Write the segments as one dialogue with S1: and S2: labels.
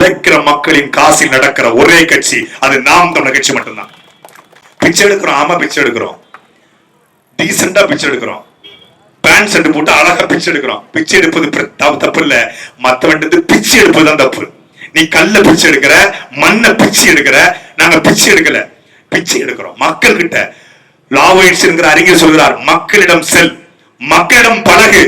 S1: உழைக்கிற மக்களின் காசில் நடக்கிற ஒரே கட்சி அது நாம் தமிழர் கட்சி மட்டும்தான். பிச்சை எடுக்கிறோம் ஆமா பிச்சை எடுக்கிறோம். டீசெண்டா பிச்சை எடுக்கிறோம். பேண்ட் ஷர்ட் போட்டு அழகா பிச்சை எடுக்கிறோம். பிச்சை எடுப்பது தப்பு தப்பு இல்ல. மத்தவன் பிச்சை எடுப்பது தான் தப்பு. நீ கல்ல பிச்சை எடுக்கிற மண்ணை பிச்சை எடுக்கிற நாங்க பிச்சை எடுக்கல. பிச்சை எடுக்கிறோம். மக்கள் கிட்ட லாவோயிட்ஸ் என்கிற அறிஞர் சொல்கிறார் மக்களிடம் செல். மக்களிடம் பழகு.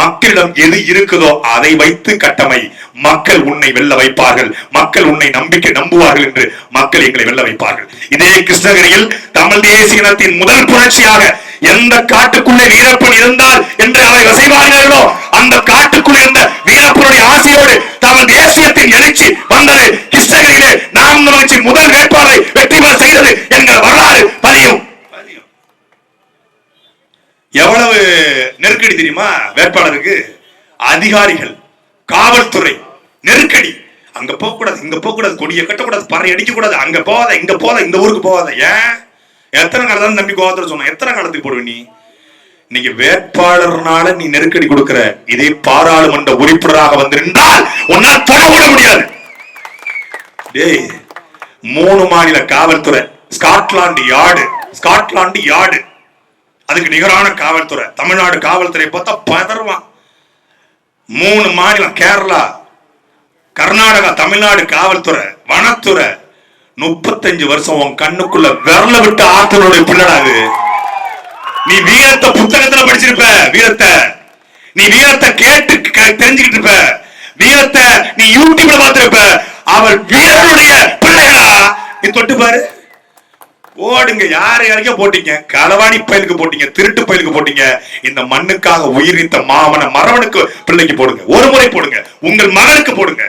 S1: மக்களிடம் எது இருக்குதோ அதை வைத்து கட்டமை. மக்கள் உன்னை வெல்ல வைப்பார்கள். மக்கள் உன்னை நம்பிக்கை நம்புவார்கள் என்று மக்கள் எங்களை வெல்ல வைப்பார்கள். இதே கிருஷ்ணகிரியில் தமிழ் தேசிய இனத்தின் முதல் புரட்சியாக எந்த காட்டுக்குள்ளே வீரப்பன் இருந்தால் என்று அவை வசைவார்களோ அந்த காட்டுக்குள்ளே இருந்த வீரப்பனுடைய ஆசையோடு தமிழ் தேசியத்தின் எழுச்சி வந்தது. கிருஷ்ணகிரியிலே நாம் தமிழ்ச்சி முதல் வேட்பாளரை வெற்றி பெற செய்தது என்கிற வரலாறு பதியும். எவ்வளவு நெருக்கடி தெரியுமா? வேட்பாளருக்கு அதிகாரிகள் காவல்துறை நெருக்கடி. அங்க போக கூடாது இங்க போக கூடாது கொடியை கட்டக்கூடாது பறை அடிக்க கூடாது அங்க போகாத இங்க போகாத இந்த ஊருக்கு போகாத ஏன்? எத்தனை காலத்தான் நம்பி கோவத்தில் சொன்ன எத்தனை காலத்துக்கு போடுவ நீ? இன்னைக்கு வேட்பாளர்னால நீ நெருக்கடி கொடுக்கிற இதே பாராளுமன்ற உறுப்பினராக வந்திருந்தால் உன்னால் தொட விட முடியாது. டேய் மூணு மாநில காவல்துறை ஸ்காட்லாந்து யார்டு ஸ்காட்லாந்து யார்டு. அதுக்கு நிகரான காவல்துறை தமிழ்நாடு காவல்துறை பார்த்தா பதறுவான். மூணு மாநிலம் கேரளா கர்நாடகா தமிழ்நாடு காவல்துறை வனத்துறை. முப்பத்தஞ்சு வருஷம் உன் கண்ணுக்குள்ள விரல விட்டு ஆத்தனுடைய பிள்ளடாது நீ வீரத்தை புத்தகத்துல படிச்சிருப்ப வீரத்தை. நீ வீரத்தை கேட்டு தெரிஞ்சுக்கிட்டு இருப்ப. வீரத்தை நீ யூடியூப்ல பார்த்திருப்ப. அவர் வீரனுடைய பிள்ளைகளா நீ தொட்டு பாரு. ஓடுங்க யார் யாருக்கே போட்டீங்க? களவாணி பயலுக்கு போட்டீங்க திருட்டு பயலுக்கு போட்டீங்க. இந்த மண்ணுக்காக உயிரித்த மாமன மரவனுக்கு பிள்ளைக்கு போடுங்க. ஒரு முறை போடுங்க. உங்கள் மகனுக்கு போடுங்க.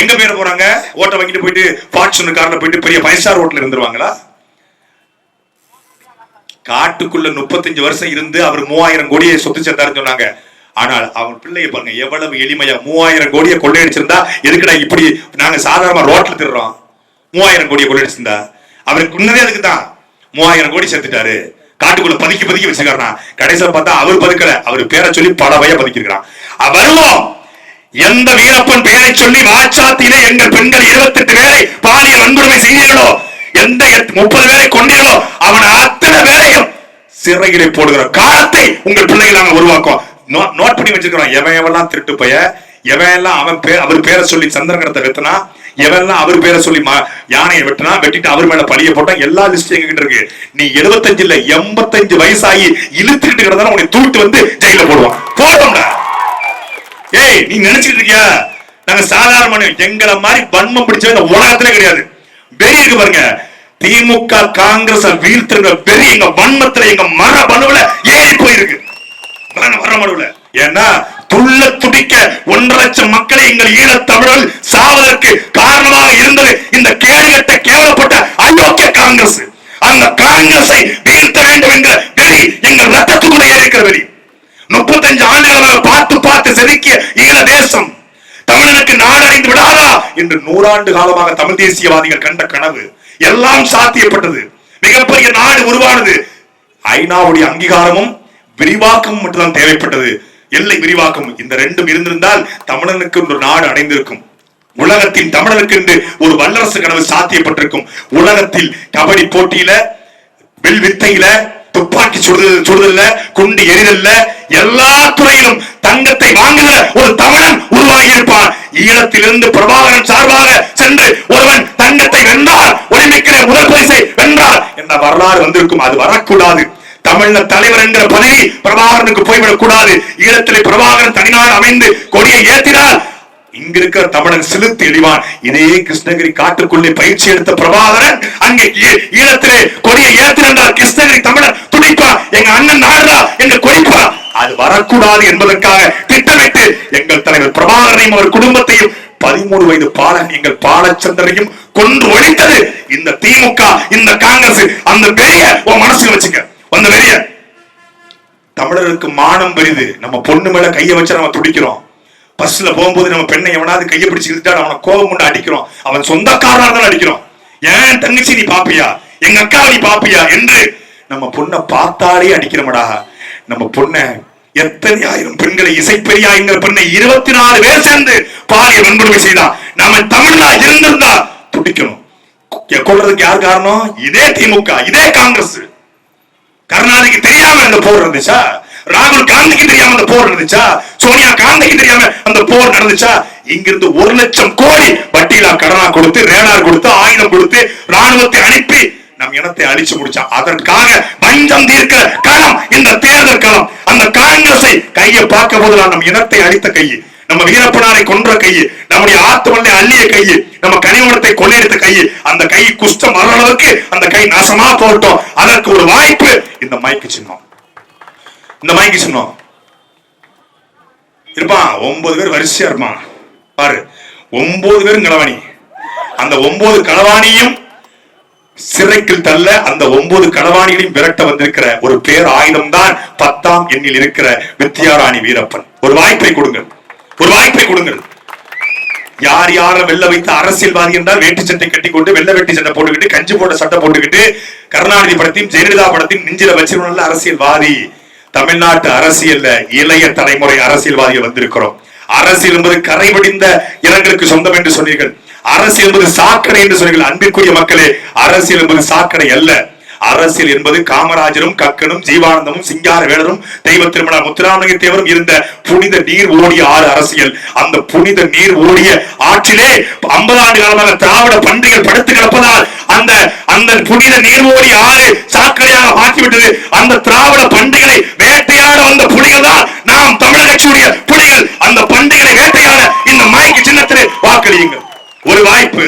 S1: எங்க பேர போறாங்க? ஓட்ட வாங்கிட்டு போயிட்டு ஃபார்ச்சுனர் கார்ல போயிட்டு பெரிய பைசார் ஸ்டார் இருந்துருவாங்களா? காட்டுக்குள்ள முப்பத்தஞ்சு வருஷம் இருந்து அவர் மூவாயிரம் கோடியை சொத்து சேர்த்தாருன்னு சொன்னாங்க. ஆனால் அவன் பிள்ளைய பாருங்க எவ்வளவு எளிமையா மூவாயிரம் கோடியை கொள்ளையடிச்சிருந்தா எதுக்குடா இப்படி நாங்க சாதாரணமா ரோட்ல திருறோம் மூவாயிரம் கோடியை கொள்ளையடிச்சிருந்தா? அவருக்கு முன்னதே அதுக்கு தான் மூவாயிரம் கோடி சேர்த்துட்டாரு. காட்டுக்குள்ள பதுக்கி பதுக்கி வச்சிருக்காருனா கடைசியில் பார்த்தா அவர் பதுக்கல. அவர் பேரை சொல்லி பல வய பதுக்கிருக்கிறான் வருவோம் எந்த வீரப்பன் பெயரை சொல்லி வாச்சாத்திலே எங்கள் பெண்கள் இருபத்தெட்டு பேரை பாலியல் வன்கொடுமை செய்தீர்களோ எந்த முப்பது பேரை கொண்டீர்களோ அவன் அத்தனை பேரையும் சிறையிலே போடுகிற காலத்தை உங்கள் பிள்ளைகள் நாங்கள் உருவாக்குவோம். நோ- நோட் பண்ணி வச்சிருக்கிறோம் எவன் எவெல்லாம் திருட்டு பைய எவன் எல்லாம் அவன் பேர் அவர் பேரை சொல்லி சந்திரகரத்தை வெட்டினா எவெல்லாம் அவர் பேரை சொல்லி மா- யானையை வெட்டினா வெட்டிட்டு அவர் மேல பழிய போட்டா எல்லா லிஸ்டும் எங்ககிட்ட இருக்கு. நீ 75 இல்ல எண்பத்தஞ்சு வயசாகி இழுத்துக்கிட்டு கிடந்தாலும் உன்னை தூக்கிட்டு வந்து ஜெயில போடுவான். போடுவோம்டா. ஏய் நீ நினைச்சிட்டு இருக்கியா? நாங்க சாதாரண மனிதன் எங்களை மாதிரி வன்மம் பிடிச்ச இந்த உலகத்திலே கிடையாது. வெறி இருக்கு பாருங்க. திமுக காங்கிரஸ் வீழ்த்துற வெறி எங்க வன்மத்துல எங்க மரபணுவுல ஏறி போயிருக்கு. மர- மரபணுவுல ஏன்னா துள்ள துடிக்க ஒன்றரை லட்சம் மக்களை எங்கள் ஈழத் தமிழர்கள் சாவதற்கு காரணமாக இருந்தது இந்த கேடுகட்ட கேவலப்பட்ட அயோக்கிய காங்கிரஸ். அந்த காங்கிரஸை வீழ்த்த வேண்டும் என்ற வெறி எங்கள் ரத்தத்துக்குள்ள ஏறிக்கிற வெறி. முப்பத்தஞ்சு ஆண்டுகளாக பார்த்து பார்த்து செதுக்கிய ஈழ தேசம். தமிழனுக்கு நாடடைந்து விடாதா என்று நூறாண்டு காலமாக தமிழ் தேசியவாதிகள் கண்ட கனவு. எல்லாம் சாத்தியப்பட்டது. மிகப்பெரிய நாடு உருவானது. ஐநாவுடைய அங்கீகாரமும் விரிவாக்கமும் மட்டும்தான் தேவைப்பட்டது. எல்லை விரிவாக்கம் இந்த ரெண்டும் இருந்திருந்தால் தமிழனுக்கு ஒரு நாடு அடைந்திருக்கும். உலகத்தின் தமிழனுக்கு என்று ஒரு வல்லரசு கனவு சாத்தியப்பட்டிருக்கும். உலகத்தில் கபடி போட்டியில வில் வித்தையில துப்பாக்கி சுடுதல் சுடுதல்ல குண்டு எரிதல்ல எல்லா துறையிலும் தங்கத்தை வாங்குகிற ஒரு தமிழன் உருவாகி இருப்பான் ஈழத்திலிருந்து பிரபாகரன் சார்பாக சென்று ஒருவன் தங்கத்தை வென்றார் ஒலிம்பிக்கிற முதல் பரிசை வென்றார் என்ற வரலாறு வந்திருக்கும். அது வரக்கூடாது. தமிழ்ல தலைவர் என்கிற பதவி பிரபாகரனுக்கு போய்விடக் கூடாது ஈழத்திலே பிரபாகரன் தனிநாடு அமைந்து கொடியை ஏற்றினால் இங்க இருக்கிற தமிழன் சிலுத்து எழிவான். இதே கிருஷ்ணகிரி காட்டுக்குள்ளே பயிற்சி எடுத்த பிரபாகரன் அங்கே ஈழத்திலே கொடியை ஏற்றிருந்தார் கிருஷ்ணகிரி தமிழன் துடிப்பா எங்க அண்ணன் நாடுறா என்று கொடிப்பா. அது வரக்கூடாது என்பதற்காக திட்டமிட்டு எங்கள் தலைவர் பிரபாகரனையும் அவர் குடும்பத்தையும் பதிமூணு வயது பாலன் எங்கள் பாலச்சந்திரனையும் கொன்று ஒழித்தது. இந்த திமுக இந்த காங்கிரஸ் அந்த பெரிய உன் மனசுல வச்சுக்க. அந்த பெரிய தமிழருக்கு மானம் பெரிது. நம்ம பொண்ணு மேல கைய வச்சு நம்ம துடிக்கிறோம். பஸ்ல போகும்போது நம்ம பெண்ணை எவனாவது கையை பிடிச்சு இழுத்தா அவனை கோபம் கொண்டு அடிக்கிறோம். அவன் சொந்தக்காரனா தான் அடிக்கிறோம். ஏன் தங்கச்சி நீ பாப்பியா? எங்க அக்காவை நீ பாப்பியா? என்று நம்ம பொண்ணை பார்த்தாலே அடிக்கிறோமடா. நம்ம பொண்ணை எத்தனை ஆயிரம் பெண்களை இசைப்பெரியா? என்கிற பெண்ணை இருபத்தி நாலு பேர் சேர்ந்து பாலியல் வன்கொடுமை செய்தான் நம்ம தமிழ்னா இருந்திருந்தா துடிக்கணும். கொள்றதுக்கு யார் காரணம்? இதே திமுக இதே காங்கிரஸ். கருணாநிதிக்கு தெரியாம அந்த போர் இருந்துச்சா? ராகுல் காந்திக்கு தெரியாம அந்த போர் நடந்துச்சா? சோனியா காந்திக்கு தெரியாம அந்த போர் நடந்துச்சா? இங்கிருந்து ஒரு லட்சம் கோடி வட்டியிலா கடனா கொடுத்து ரேடார் கொடுத்து ஆயுதம் கொடுத்து ராணுவத்தை அனுப்பி நம் இனத்தை அழிச்சு முடிச்சா அதற்காக பஞ்சம் தீர்க்கிற களம் இந்த தேர்தல் களம். அந்த காங்கிரஸை கையை பார்க்க போதெல்லாம் நம் இனத்தை அழித்த கை நம்ம வீரப்பனாரை கொன்ற கை நம்முடைய ஆத்துமல்லை அள்ளிய கை நம்ம கனிமணத்தை கொள்ளையடித்த கை அந்த கை குஷ்டம் வர அளவுக்கு அந்த கை நாசமா போகட்டும். அதற்கு ஒரு வாய்ப்பு இந்த மயக்கு சின்னம். இந்த மைக்கு சொன்னோம் இருப்பான் ஒன்பது பேர் வரிசையா இருப்பான் பாரு ஒன்பது பேரும் களவாணி. அந்த ஒன்பது களவாணியும் சிறைக்குள் தள்ள அந்த ஒன்பது களவாணிகளையும் விரட்ட வந்திருக்கிற ஒரு பேர் ஆயுதம் தான் பத்தாம் எண்ணில் இருக்கிற வித்யாராணி வீரப்பன். ஒரு வாய்ப்பை கொடுங்கள். ஒரு வாய்ப்பை கொடுங்கள். யார் யார வெள்ள வைத்த அரசியல்வாதி என்றால் வேட்டி சட்டை கட்டிக்கொண்டு வெள்ள வெட்டி சட்டை போட்டுக்கிட்டு கஞ்சி போட்ட சட்டை போட்டுக்கிட்டு கருணாநிதி படத்தையும் ஜெயலலிதா படத்தையும் நெஞ்சில வச்சிருந்த அரசியல்வாதி. தமிழ்நாட்டு அரசியல்ல இளைய தலைமுறை அரசியல்வாதிகள் வந்திருக்கிறோம். அரசியல் என்பது கரை வடிந்த இனங்களுக்கு சொந்தம் என்று சொன்னீர்கள். அரசியல் என்பது சாக்கடை என்று சொன்னீர்கள். அன்பிற்குரிய மக்களே அரசியல் என்பது சாக்கடை அல்ல. அரசியல் என்பது காமராஜரும் கக்கனும் ஜீவானந்தமும் சிங்கார வேலரும் தெய்வ திருமண முத்துராமலிங்க தேவரும் இருந்த புனித நீர் ஓடிய ஆறு அரசியல். அந்த புனித நீர் ஓடிய ஆற்றிலே ஐம்பது ஆண்டு காலமாக திராவிட பன்றிகள் படுத்து கிடப்பதால் அந்த அந்த புனித நீர் ஓடிய ஆறு சாக்கடையாக மாற்றிவிட்டது. அந்த திராவிட பன்றிகளை வேட்டையாட வந்த புலிகள் தான் நாம் தமிழக கட்சியுடைய புலிகள். அந்த பன்றிகளை வேட்டையாட இந்த மாய்க்கு சின்னத்திலே வாக்களியுங்கள். ஒரு வாய்ப்பு.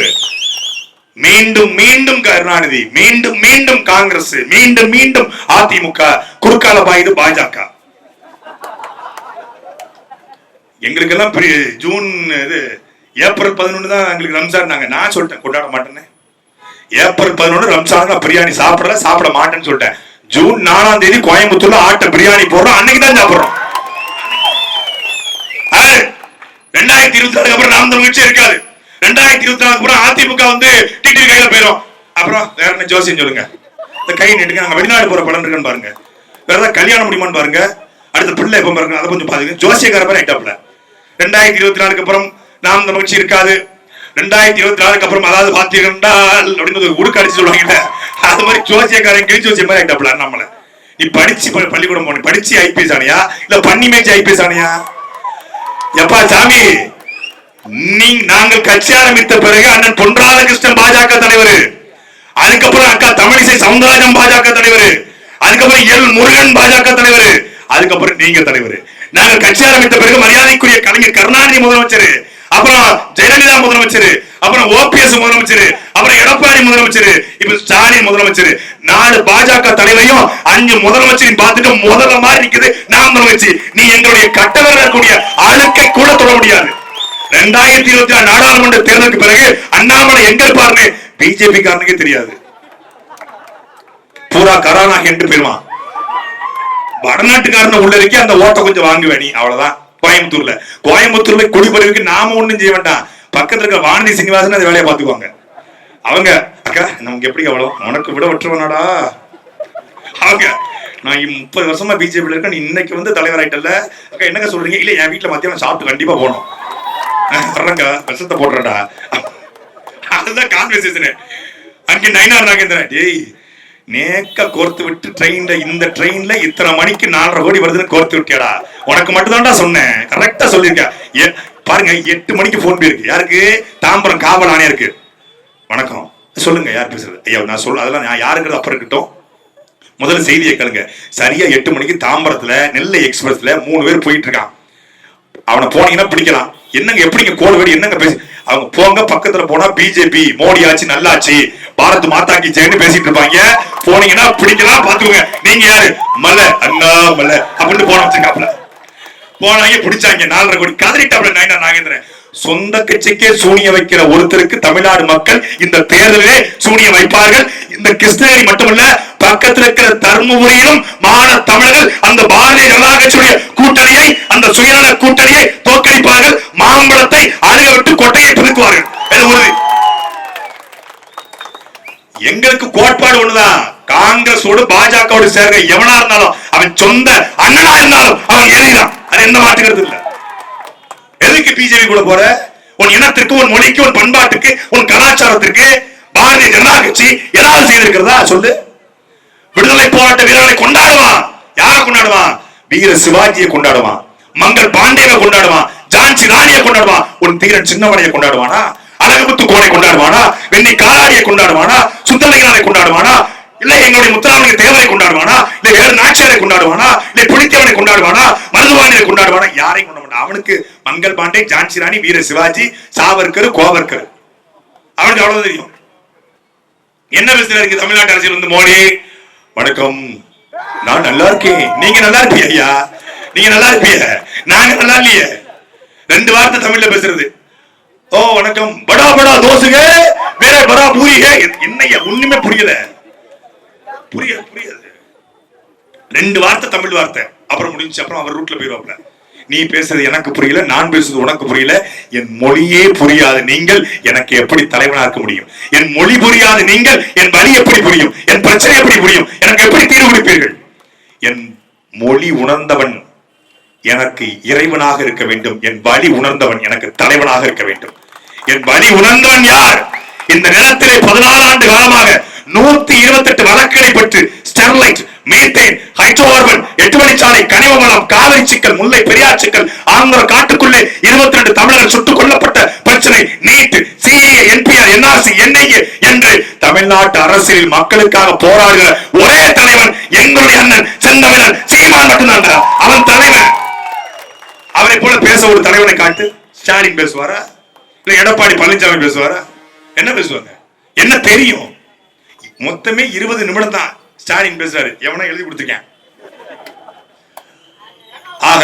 S1: மீண்டும் மீண்டும் கருணாநிதி மீண்டும் மீண்டும் காங்கிரஸ் மீண்டும் மீண்டும் அதிமுக குறுக்கால பாயுது பாஜக. எங்களுக்கெல்லாம் பெரிய ஜூன் இது ஏப்ரல் பதினொன்று தான் எங்களுக்கு ரம்ஜான் நாங்க. நான் சொல்லிட்டேன் கொண்டாட மாட்டேன்னு. ஏப்ரல் பதினொன்று ரம்ஜான் நான் பிரியாணி சாப்பிடல சாப்பிட மாட்டேன்னு சொல்லிட்டேன். ஜூன் நாலாம் தேதி கோயம்புத்தூர்ல ஆட்ட பிரியாணி போடுறோம் அன்னைக்கு தான் சாப்பிடுறோம். ரெண்டாயிரத்தி இருபத்தி நாலுக்கு அப்புறம் நாம் தமிழ் இருக்காது. ரெண்டாயிரத்தி இருபத்தி நாலுக்கு அப்புறம் அதிமுக வந்து டிடி கையில போயிடும் அப்புறம் வேற என்ன ஜோசியம் சொல்லுங்க? இந்த கை நீட்டுங்க நாங்க வெளிநாடு போற படம் இருக்குன்னு பாருங்க. வேற ஏதாவது கல்யாணம் முடியுமான்னு பாருங்க. அடுத்த பிள்ளை எப்ப பாருங்க அதை கொஞ்சம் பாருங்க. ஜோசியக்கார மாதிரி ஐட்டாப்ல ரெண்டாயிரத்தி இருபத்தி நாலுக்கு அப்புறம் நாம் இந்த மகிழ்ச்சி இருக்காது. ரெண்டாயிரத்தி இருபத்தி நாலுக்கு அப்புறம் அதாவது பாத்தீங்கன்னா அப்படின்னு உடுக்க அடிச்சு சொல்லுவாங்கல்ல. அது மாதிரி ஜோசியக்காரன் கிழி ஜோசியம் மாதிரி ஐட்டாப்ல நம்மள. நீ படிச்சு பள்ளிக்கூடம் போன படிச்சு ஐபிஎஸ் ஆனியா? இல்ல பண்ணி மேய்ச்சி ஐபிஎஸ் ஆனியா? எப்பா சாமி நாங்கள் கட்சி ஆரம்பித்த பிறகு அண்ணன் பொன் ராதாகிருஷ்ணன் பாஜக தலைவர். அதுக்கப்புறம் அக்கா தமிழிசை சவுந்தரராஜன் பாஜக தலைவர். அதுக்கப்புறம் எல் முருகன் பாஜக தலைவர். அதுக்கப்புறம் நீங்க தலைவர். நாங்கள் கட்சி ஆரம்பித்த பிறகு மரியாதைக்குரிய கலைஞர் கருணாநிதி முதலமைச்சர். அப்புறம் ஜெயலலிதா முதலமைச்சர். அப்புறம் ஓபிஎஸ் முதலமைச்சர். அப்புறம் எடப்பாடி முதலமைச்சர். இப்ப ஸ்டாலின் முதலமைச்சர். நாலு பாஜக தலைவரையும் அஞ்சு முதலமைச்சரையும் பார்த்துட்டு முதல்ல மாதிரி நிக்குது. நாம் முதலமைச்சர். நீ எங்களுடைய கட்டவர்கள் இருக்கக்கூடிய அழுக்கை கூட தொட முடியாது. ரெண்டாயிரத்தி இருபத்தி ஆறு நாடாளுமன்ற தேர்தலுக்கு பிறகு அண்ணாமலை எங்க இருப்பாருன்னு பிஜேபி காரனுக்கே தெரியாது. பூரா கரானா என்று போயிருவான் வடநாட்டுக்காரன உள்ள இருக்கே அந்த ஓட்டை கொஞ்சம் வாங்குவேன் நீ அவ்வளவுதான். கோயம்புத்தூர்ல. கோயம்புத்தூர்ல குடிபெறவுக்கு நாம ஒண்ணும் செய்ய வேண்டாம். பக்கத்துல இருக்க வானதி சீனிவாசன் அந்த வேலையை பாத்துக்குவாங்க அவங்க அக்கா நமக்கு எப்படி அவ்வளோ உனக்கு விட விட்டுருவானாடா அவங்க நான் முப்பது வருஷமா பிஜேபியில் இருக்கேன் இன்னைக்கு வந்து தலைவர் ஆயிட்டல அக்கா என்னங்க சொல்றீங்க? இல்ல என் வீட்டுல மத்தியானம் சாப்பிட்டு கண்டிப்பா போகணும். வர்றேங்க விஷத்தை போடுறடா அதுதான் கான்வர்சேஷனு அங்கே நைனா நாகேந்திரன் டேய் நேக்க கோர்த்து விட்டு ட்ரெயின்ல இந்த ட்ரெயின்ல இத்தனை மணிக்கு நாலரை கோடி வருதுன்னு கோர்த்து விட்டியாடா. உனக்கு மட்டும்தான்டா சொன்னேன். கரெக்டா சொல்லியிருக்கேன். பாருங்க எட்டு மணிக்கு போன் போயிருக்கு. யாருக்கு? தாம்பரம் காவல் ஆணையருக்கு. வணக்கம். சொல்லுங்க யார் பேசுறது? ஐயா நான் சொல்ல அதெல்லாம் நான் யாருங்கிறது அப்புறம் இருக்கட்டும். முதல்ல செய்தியை கேளுங்க. சரியா எட்டு மணிக்கு தாம்பரத்துல நெல்லை எக்ஸ்பிரஸ்ல மூணு பேர் போயிட்டு இருக்கான். அவனை போனீங்கன்னா பிடிக்கலாம். என்னங்க எப்படிங்க கோல் வேடி என்னங்க பேசி? அவங்க போங்க பக்கத்துல போனா பிஜேபி மோடி ஆச்சு. நல்லாச்சு பாரத் மாதா கி ஜெயன்னு பேசிட்டு இருப்பாங்க. போனீங்கன்னா பிடிக்கலாம் பாத்துக்கோங்க. நீங்க யாரு? மலை அண்ணா மலை அப்படின்னு போன வச்சிருக்காப்ல போனாங்க பிடிச்சாங்க. நாலரை கோடி. கதறிட்டாப்ல நைனா நாகேந்திரன். சொந்த கட்சிக்கே சூனிய வைக்கிற ஒருத்தருக்கு தமிழ்நாடு மக்கள் இந்த தேர்தலிலே சூனிய வைப்பார்கள். இந்த கிருஷ்ணகிரி மட்டுமல்ல பக்கத்தில் இருக்கிற தர்மபுரியிலும் மாண தமிழர்கள் அந்த பாரதிய ஜனதா கட்சியுடைய கூட்டணியை அந்த சுயநல கூட்டணியை தோற்கடிப்பார்கள் மாம்பழத்தை அழுக விட்டு கொட்டையை பிதுக்குவார்கள். உறுதி. எங்களுக்கு கோட்பாடு ஒண்ணுதான். காங்கிரஸோடு பாஜகவோடு சேர்க்க எவனா இருந்தாலும் அவன் சொந்த அண்ணனா இருந்தாலும் அவன் எதிரிதான். அது எந்த மாற்றுகிறது இல்லை. எதுக்கு பிஜேபி கூட போற? உன் இனத்திற்கு உன் மொழிக்கு உன் பண்பாட்டுக்கு உன் கலாச்சாரத்திற்கு பாரதிய ஜனதா கட்சி ஏதாவது செய்திருக்கிறதா? சொல்லு. விடுதலை போராட்ட வீரர்களை கொண்டாடுவான். யாரை கொண்டாடுவான்? வீர சிவாஜியை கொண்டாடுவான். மங்கள் பாண்டேவை கொண்டாடுவான். ஜான்சி ராணியை கொண்டாடுவான். உன் தீரன் சின்னவனையை கொண்டாடுவானா? அழகுமுத்து கோனை கொண்டாடுவானா? வெண்ணி காலாடியை கொண்டாடுவானா? சுந்தரலிங்கனை கொண்டாடுவானா? இல்ல எங்களுடைய முத்துராமலிங்க தேவரை கொண்டாடுவானா? இல்ல வேறு நாச்சியாரை கொண்டாடுவானா? இல்ல புலித்தேவனை கொண்டாடுவானா? மருதுவானியை கொண்டாடுவானா? யாரையும் கொண்டாட மாட்டான். அவனுக்கு மங்கள் பாண்டே ஜான்சி ராணி வீர சிவாஜி சாவர்கர் கோவர்கர். அவனுக்கு அவ்வளவு தெரியும். என்ன பேசுறாரு தமிழ்நாட்டு அரசியல் வந்து மோடி? வணக்கம். நான் நல்லா இருக்கேன். நீங்க நல்லா இருப்பீங்க ஐயா? நீங்க நல்லா இருப்பீங்க நாங்க நல்லா இல்லையே. ரெண்டு வார்த்தை தமிழ்ல பேசுறது. ஓ வணக்கம். படா படா தோசுக. வேற படா பூரிக. என்னய்யா ஒண்ணுமே புரியல. புரியாது புரியாது. ரெண்டு வார்த்தை தமிழ் வார்த்தை. அப்புறம் முடிஞ்சு அப்புறம் அவர் ரூட்ல போயிடுவாப்ல நீ பேசுறது எனக்கு புரியல நான் பேசுறது உனக்கு புரியல. என் மொழியே புரியாது நீங்கள் எனக்கு எப்படி தலைவனா இருக்க முடியும்? என் மொழி புரியாது நீங்கள் என் வழி எப்படி புரியும்? என் பிரச்சனை எப்படி புரியும்? எனக்கு எப்படி தீர்வு கொடுப்பீர்கள்? என் மொழி உணர்ந்தவன் எனக்கு இறைவனாக இருக்க வேண்டும். என் வழி உணர்ந்தவன் எனக்கு தலைவனாக இருக்க வேண்டும். என் வழி உணர்ந்தவன் யார்? இந்த நிலத்திலே பதினாலு ஆண்டு காலமாக நூத்தி இருபத்தி எட்டு வழக்குகளை பெற்று ஸ்டெர்லைட் மீத்தேன் ஹைட்ரோகார்பன் எட்டு வழிச்சாலை கனிம வளம் காவிரி சிக்கல் முல்லை பெரியார் சிக்கல் ஆந்திர காட்டுக்குள்ளே இருபத்தி ரெண்டு தமிழர்கள் சுட்டுக் கொல்லப்பட்ட பிரச்சனை NEET CAA NPR NRC NIA என்று தமிழ்நாட்டு அரசியல் மக்களுக்காக போராடுகிற ஒரே தலைவன் எங்களுடைய அண்ணன் செந்தமிழன் சீமான் மட்டும்தான் அவன் தலைவன். அவரை போல பேச ஒரு தலைவனை காட்டு. ஸ்டாலின் பேசுவாரா? இல்ல எடப்பாடி பழனிசாமி பேசுவாரா? என்ன பேசுவாங்க? என்ன தெரியும்? மொத்தமே இருபது நிமிடம் தான் ஸ்டாலின் பேசுறாரு. எவனோ எழுதி கொடுத்துருக்கேன். ஆக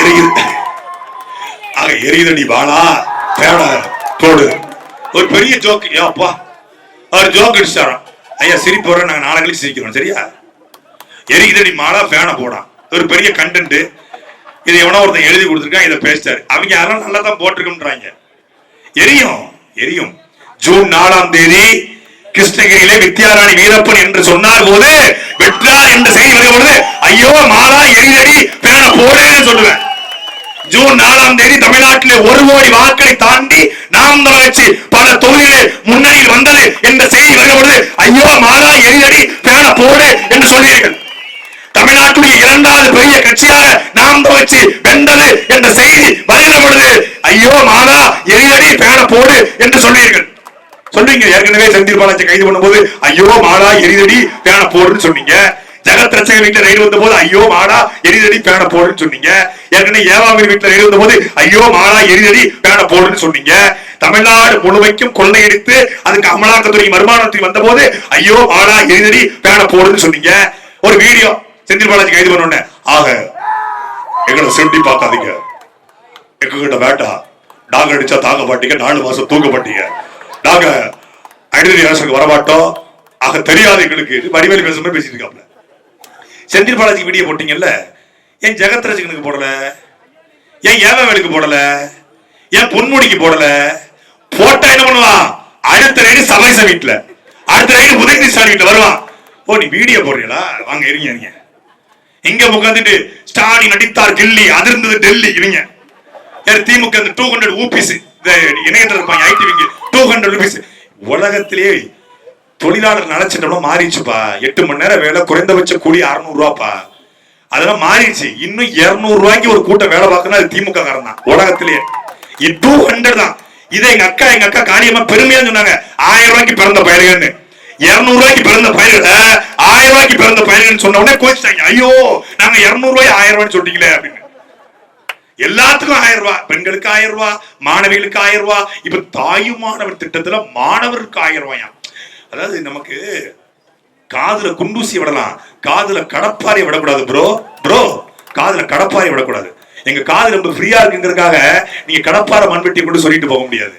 S1: எரியுது ஆக எரியுதடி பாலா தேட தோடு. ஒரு பெரிய ஜோக் ஏப்பா அவர் ஜோக் அடிச்சாராம் ஐயா சிரிப்பு வர நாங்கள் நாளை கழிச்சு சிரிக்கிறோம். சரியா? எரியுதடி மாலா ஃபேனை போடான். ஒரு பெரிய கண்டென்ட் இது எவனோ ஒருத்தன் எழுதி கொடுத்துருக்கான் இதை பேசிட்டாரு. அவங்க யாரும் நல்லா தான் போட்டிருக்கோம்ன்றாங்க. எரியும். எரியும். ஜூன் நாலாம் தேதி கிருஷ்ணகிரியிலே வித்யாராணி வீரப்பன் என்று சொன்னார் போது வெற்றார் என்ற செய்தி வருகிற ஐயோ மாலா எரிதடி பேன போடுன்னு சொல்லுவேன். ஜூன் நாலாம் தேதி தமிழ்நாட்டிலே ஒரு கோடி வாக்களை தாண்டி நாம் வளர்ச்சி பல தொகுதிகளில் முன்னணியில் வந்தது என்ற செய்தி வருகிற ஐயோ மாலா எரிதடி பேன போடு என்று சொல்வீர்கள் தமிழ்நாட்டுடைய இரண்டாவது பெரிய கட்சியாக நாம் வச்சு வென்றது என்ற செய்தி வருகிற பொழுது ஐயோ மாலா எரிதடி பேன போடு என்று சொல்வீர்கள் சொல்றீங்க. ஏற்கனவே செந்தில் பாலாஜி கைது பண்ணும்போது ஐயோ மாடா எரிதடி பேன போடுன்னு சொன்னீங்க. ஜெகத் ரச்சக வீட்டுல ரயில் வந்த போது ஐயோ மாடா எரிதடி பேன போடுன்னு சொன்னீங்க. ஏற்கனவே ஏவாமீர் வீட்டுல ரயில் வந்த போது ஐயோ மாடா எரிதடி பேன போடுன்னு சொன்னீங்க. தமிழ்நாடு முழுமைக்கும் கொள்ளையடித்து அதுக்கு அமலாக்கத்துறை வருமானத்துறை வந்த போது ஐயோ மாடா எரிதடி பேன போடுன்னு சொன்னீங்க. ஒரு வீடியோ செந்தில் பாலாஜி கைது பண்ண ஆக எங்களை சுண்டி பார்க்காதீங்க. எங்ககிட்ட வேட்டா நாங்க அடிச்சா தாங்க மாட்டீங்க நாலு மாசம் தூங்க மாட்டீங்க. நாங்க ஐடென்டி அரசுக்கு வரமாட்டோம். ஆக தெரியாத எங்களுக்கு. வடிவேலு பேசுற மாதிரி பேசிட்டு இருக்காப்ல. செந்தில் பாலாஜி வீடியோ போட்டீங்கல்ல? ஏன் ஜெகத்ரஜனுக்கு போடல. ஏன் ஏவவேலுக்கு போடல. ஏன் பொன்முடிக்கு போடல. போட்டா என்ன பண்ணுவான்? அடுத்த ரைடு சமயச வீட்டுல. அடுத்த ரைடு உதயநிதி ஸ்டாலின் வீட்டுல வருவான். ஓ நீ வீடியோ போடுறீங்களா வாங்க இருங்க இருங்க. இங்க உட்காந்துட்டு ஸ்டாலின் நடித்தார் டெல்லி. அதிர்ந்தது டெல்லி இருங்க. திமுக இந்த டூ ஹண்ட்ரட் ஊபிஸ் இந்த இணையத்தில் இருப்பாங்க ஐடிவிங்க டூ ஹண்ட்ரட் ருபீஸ் உலகத்திலேயே தொழிலாளர் நலச்சட்டம்லாம் மாறிடுச்சுப்பா. எட்டு மணி நேரம் வேலை குறைந்தபட்ச கூலி அறுநூறு அதெல்லாம் மாறிடுச்சு. இன்னும் இருநூறு ரூபாய்க்கு ஒரு கூட்டம் வேலை பார்க்கணும் அது திமுக காரன் தான் உலகத்திலேயே டூ ஹண்ட்ரட் தான். இதை எங்க அக்கா எங்க அக்கா காரியமா பெருமையா சொன்னாங்க. ஆயிரம் ரூபாய்க்கு பிறந்த பயல்கள்னு இருநூறு ரூபாய்க்கு பிறந்த பயல்களை ஆயிரம் ரூபாய்க்கு பிறந்த பயல்கள்னு சொன்ன உடனே கோச்சிட்டாங்க. ஐயோ நாங்க இருநூறு ரூபாய் ஆயிரம் ரூபாய்னு சொல்லிட்டீங்களே அப்படின்னு. எல்லாத்துக்கும் ஆயிரம் ரூபாய் பெண்களுக்கு ஆயிரம் ரூபாய் மாணவிகளுக்கு ஆயிரம் ரூபாய். இப்ப தாயும் மாணவர் திட்டத்துல மாணவருக்கு ஆயிரம் ரூபாயா? அதாவது நமக்கு காதுல குண்டூசி விடலாம். காதுல கடப்பாரை விடக்கூடாது ப்ரோ ப்ரோ காதுல கடப்பாரை விடக்கூடாது. எங்க காது ரொம்ப ஃப்ரீயா இருக்குங்கிறதுக்காக நீங்க கடப்பாரை மண்வெட்டி கொண்டு சொல்லிட்டு போக முடியாது.